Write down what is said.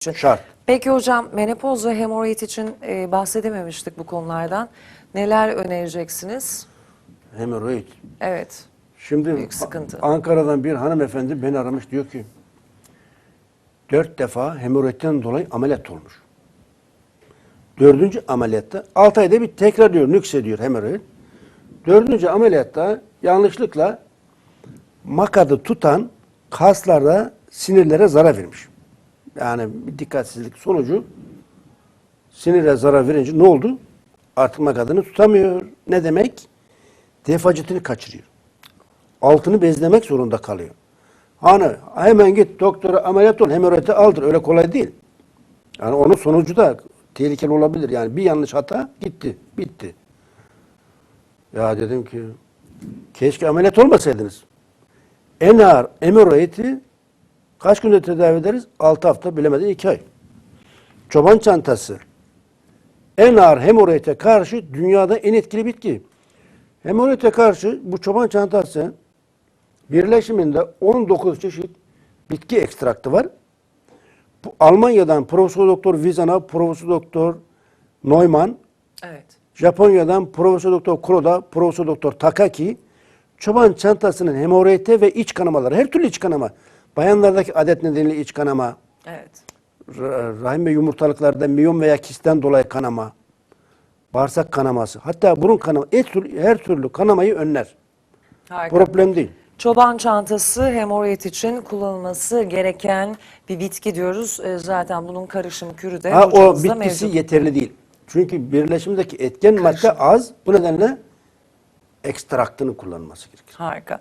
için. Şart. Peki hocam menopoz ve hemoroid için e, bahsedememiştik bu konulardan. Neler önereceksiniz? Hemoroid. Evet. Şimdi Büyük sıkıntı. Ankara'dan bir hanımefendi beni aramış diyor ki dört defa hemoroidden dolayı ameliyat olmuş. Dördüncü ameliyatta altı ayda bir tekrar diyor nüksediyor hemoroid. Dördüncü ameliyatta yanlışlıkla makadı tutan kaslarda sinirlere zarar vermiş. Yani bir dikkatsizlik sonucu sinire zarar verince ne oldu? Artık makadını tutamıyor. Ne demek? Defacitini kaçırıyor altını bezlemek zorunda kalıyor. Hani hemen git doktora ameliyat ol, hemoroidi aldır. Öyle kolay değil. Yani onun sonucu da tehlikeli olabilir. Yani bir yanlış hata gitti, bitti. Ya dedim ki keşke ameliyat olmasaydınız. En ağır hemoroidi kaç günde tedavi ederiz? 6 hafta bilemedin 2 ay. Çoban çantası en ağır hemoroide karşı dünyada en etkili bitki. Hemoroide karşı bu çoban çantası birleşiminde 19 çeşit bitki ekstraktı var. Bu Almanya'dan Profesör Doktor Vizana, Profesör Doktor Neumann, Evet. Japonya'dan Profesör Doktor Kuroda, Profesör Doktor Takaki, çoban çantasının hemoroide ve iç kanamaları, her türlü iç kanama, bayanlardaki adet nedeniyle iç kanama, Evet. ra- rahim ve yumurtalıklarda miyom veya kisten dolayı kanama, bağırsak kanaması, hatta burun kanama, her türlü, kanamayı önler. Harika. Problem değil. Çoban çantası hemoroid için kullanılması gereken bir bitki diyoruz. E, zaten bunun karışım kürü de Ha, o bitkisi mevcut. yeterli değil. Çünkü birleşimdeki etken madde az. Bu nedenle ekstraktını kullanması gerekir. Harika.